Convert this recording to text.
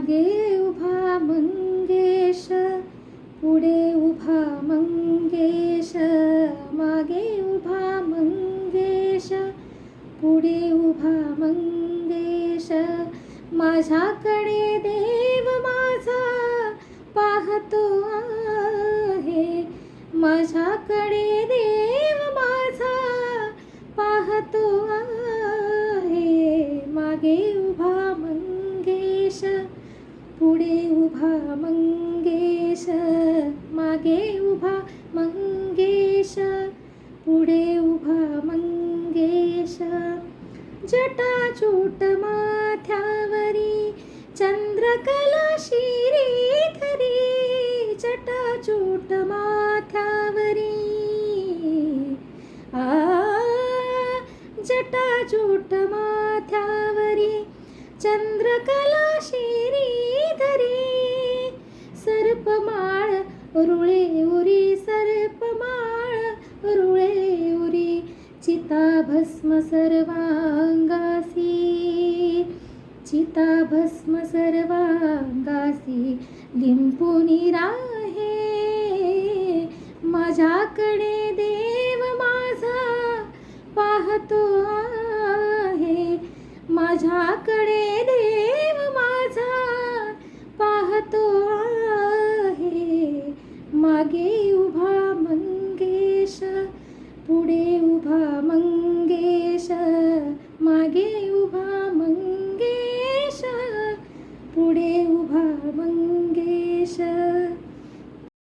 मागे उभा मंगेश पुढे उभा मंगेश मागे उभा मंगेश पुढे उभा मंगेश. माझ्याकडे देव माझा पाहतो आहे. माझ्याकडे देव माझा पाहतो आहे. मागे उभा पुढे उभा मंगेश मागे उभा मंगेश पुढे उभा मंगेश. जटाजूट माथ्यावरी चंद्रकला शिरीधरी जटाजूट माथ्यावरी आ जटाजूट माथ्यावरी चंद्रकला शिरी रुळे उरी सर्पमाळ रुळे उरी चिताभस्म सर्वांगासी. चिताभस्म सर्वांगासी लिंपुनी राहे माझ्याकडे देव माझा पाहतो आहे माझ्याकडे